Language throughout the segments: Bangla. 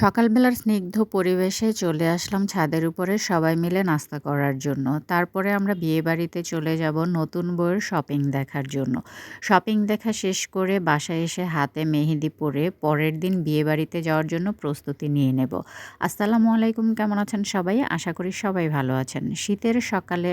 সকালবেলার স্নিগ্ধ পরিবেশে চলে আসলাম ছাদের উপরে সবাই মিলে নাস্তা করার জন্য। তারপরে আমরা বিয়েবাড়িতে চলে যাব নতুন বইয়ের শপিং দেখার জন্য। শপিং দেখা শেষ করে বাসায় এসে হাতে মেহেদি পরে পরের দিন বিয়েবাড়িতে যাওয়ার জন্য প্রস্তুতি নিয়ে নেব। আসসালামু আলাইকুম, কেমন আছেন সবাই? আশা করি সবাই ভালো আছেন। শীতের সকালে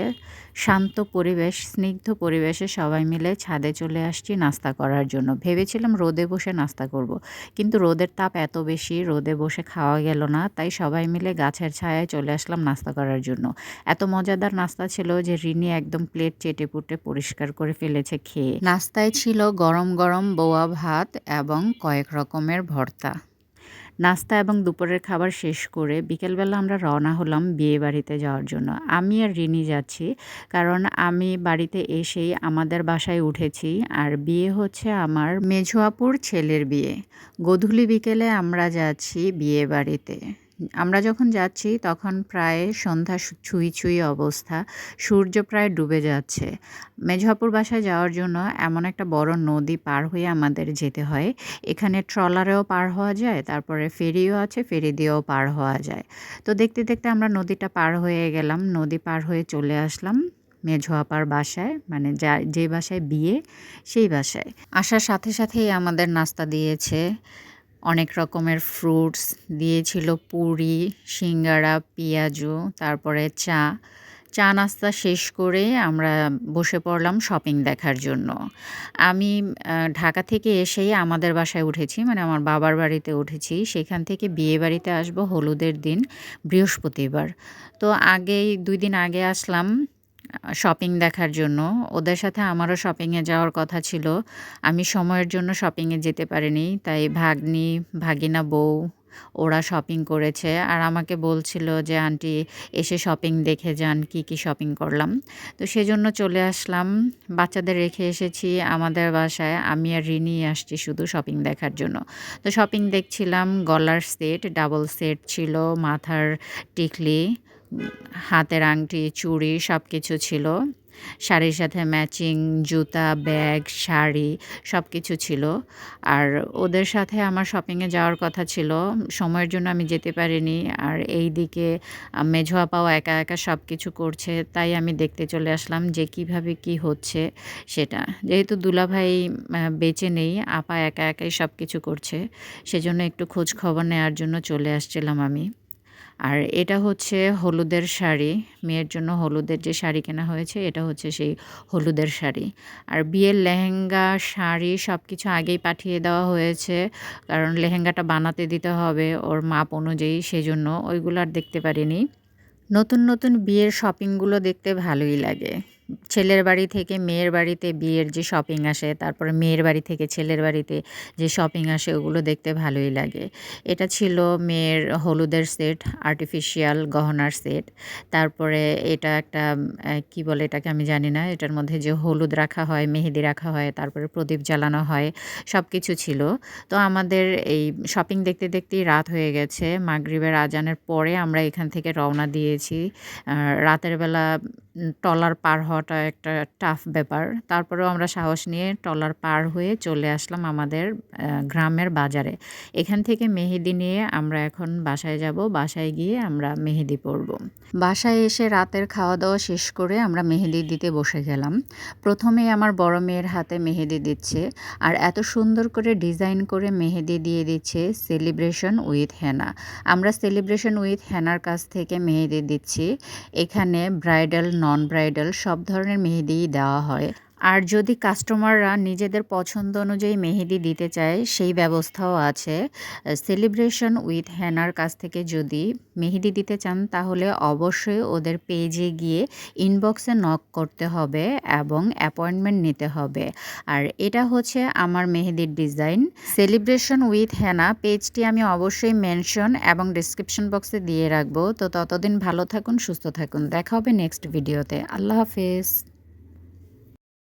শান্ত পরিবেশ, স্নিগ্ধ পরিবেশে সবাই মিলে ছাদে চলে আসছি নাস্তা করার জন্য। ভেবেছিলাম রোদে বসে নাস্তা করব, কিন্তু রোদের তাপ এত বেশি, রোদে বসে খাওয়া গেল না, তাই সবাই মিলে গাছের ছায়ায় চলে আসলাম নাস্তা করার জন্য। এত মজাদার নাস্তা ছিল যে রিনি একদম প্লেট চেটে পুটে পরিষ্কার করে ফেলেছে খেয়ে। নাস্তায় ছিল গরম গরম বোয়া ভাত এবং কয়েক রকমের ভর্তা। নাস্তা এবং দুপুরের খাবার শেষ করে বিকেলবেলা আমরা রওনা হলাম বিয়ে বাড়িতে যাওয়ার জন্য। আমি আর রিনি যাচ্ছি কারণ আমি বাড়িতে এসেই আমাদের বাসায় উঠেছি আর বিয়ে হচ্ছে আমার মেঝুয়াপুর ছেলের বিয়ে। গধূলি বিকেলে আমরা যাচ্ছি বিয়ে বাড়িতে আমরা যখন যাচ্ছি, তখন প্রায় সন্ধ্যা ছুঁই ছুঁই অবস্থা। সূর্য প্রায় ডুবে যাচ্ছে। মেঝাপুর বাসায় যাওয়ার জন্য এমন একটা বড় নদী পার হয়ে আমাদের যেতে হয়। এখানে ট্রলারেও পার হওয়া যায়, তারপরে ফেরিও আছে, ফেরি দিয়েও পার হওয়া যায়। তো দেখতে দেখতে আমরা নদীটা পার হয়ে গেলাম, নদী পার হয়ে চলে আসলাম মেঝো আপার বাসায় মানে যা, যে বাসায় বিয়ে, সেই বাসায়। আসার সাথে সাথেই আমাদের নাস্তা দিয়েছে। অনেক রকমের ফ্রুটস দিয়েছিল, পুরি, সিঙ্গারা, পেঁয়াজু, তারপরে চা। চা নাস্তা শেষ করে আমরা বসে পড়লাম শপিং দেখার জন্য। আমি ঢাকা থেকে এসেই আমাদের বাসায় উঠেছি মানে আমার বাবার বাড়িতে উঠেছি। সেখান থেকে বিয়ে বাড়িতে আসব হলুদের দিন, বৃহস্পতিবার। তো আগেই, দুই দিন আগে আসলাম শপিং দেখার জন্য। ওদের সাথে আমারও শপিংয়ে যাওয়ার কথা ছিল। আমি সময়ের জন্য শপিংয়ে যেতে পারিনি। তাই ভাগ্নি, ভাগিনা বউ, ওরা শপিং করেছে। আর আমাকে বলছিল যে, আন্টি, এসে শপিং দেখে যান, কি কি শপিং করলাম? তো সেজন্য চলে আসলাম। বাচ্চাদের রেখে এসেছি আমাদের বাসায়। আমি আর রিনি আসছি শুধু শপিং দেখার জন্য। তো শপিং দেখছিলাম। গলার সেট ডাবল সেট ছিল, মাথার টিকলি। হাতের আংটি, চুড়ি সব কিছু ছিল। শাড়ির সাথে ম্যাচিং জুতা ব্যাগ শাড়ি সব কিছু ছিল। আর ওদের সাথে আমার শপিংয়ে যাওয়ার কথা ছিল। সময়ের জন্য আমি যেতে পারিনি। আর এই দিকে মেঝো আপাও একা একা সব কিছু করছে। তাই আমি দেখতে চলে আসলাম যে কীভাবে কি হচ্ছে সেটা। যেহেতু দুলাভাই বেঁচে নেই, আপা একা একাই সব কিছু করছে। সেজন্য একটু খোঁজ খবর নেওয়ার জন্য চলে আসছিলাম আমি। আর এটা হচ্ছে হলুদের শাড়ি। মেয়ের জন্য হলুদের যে শাড়ি কেনা হয়েছে, এটা হচ্ছে সেই হলুদের শাড়ি। আর বিয়ের লেহেঙ্গা, শাড়ি সব কিছু আগেই পাঠিয়ে দেওয়া হয়েছে। কারণ লেহেঙ্গাটা বানাতে দিতে হবে ওর মাপ অনুযায়ী, সেজন্য ওইগুলো আর দেখতে পারিনি। নতুন নতুন বিয়ের শপিংগুলো দেখতে ভালোই লাগে। ছেলের বাড়ি থেকে মেয়ের বাড়িতে বিয়ের যে শপিং আসে, তারপরে মেয়ের বাড়ি থেকে ছেলের বাড়িতে যে শপিং আসে, ওগুলো দেখতে ভালোই লাগে। এটা ছিল মেয়ের হলুদের সেট আর্টিফিশিয়াল গহনার সেট তারপরে এটা একটা কি বলে এটাকে আমি জানি না, এটার মধ্যে যে হলুদ রাখা হয়, মেহেদি রাখা হয়, তারপরে প্রদীপ জ্বালানো হয় সব কিছু ছিল। তো আমাদের এই শপিং দেখতে দেখতেই রাত হয়ে গেছে। মাগরিবের আজানের পরে আমরা এখান থেকে রওনা দিয়েছি। রাতের বেলা টলার পার হওয়াটা একটা টাফ ব্যাপার। তারপরেও আমরা সাহস নিয়ে টলার পার হয়ে চলে আসলাম আমাদের গ্রামের বাজারে। এখান থেকে মেহেদি নিয়ে আমরা এখন বাসায় যাব, বাসায় গিয়ে আমরা মেহেদি পরব। বাসায় এসে রাতের খাওয়া দাওয়া শেষ করে আমরা মেহেদি দিতে বসে গেলাম। প্রথমেই আমার বড় মেয়ের হাতে মেহেদি দিচ্ছে আর এত সুন্দর করে ডিজাইন করে মেহেদি দিয়ে দিচ্ছে সেলিব্রেশন উইথ হেনা আমরা সেলিব্রেশন উইথ হেনার কাছ থেকে মেহেদি দিচ্ছি। এখানে ব্রাইডাল নন ব্রাইডাল সব ধরনের মেহেদিই দেওয়া হয়। আর যদি কাস্টমাররা নিজেদের পছন্দ অনুযায়ী মেহেদি দিতে চায়, সেই ব্যবস্থাও আছে। সেলিব্রেশন উইথ হ্যানার কাছ থেকে যদি মেহেদি দিতে চান, তাহলে অবশ্যই ওদের পেজে গিয়ে ইনবক্সে নক করতে হবে এবং অ্যাপয়েন্টমেন্ট নিতে হবে। আর এটা হচ্ছে আমার মেহেদির ডিজাইন। সেলিব্রেশন উইথ হ্যানা পেজটি আমি অবশ্যই মেনশন এবং ডিসক্রিপশন বক্সে দিয়ে রাখব। তো ততদিন ভালো থাকুন, সুস্থ থাকুন। দেখা হবে নেক্সট ভিডিওতে। আল্লাহ হাফেজ।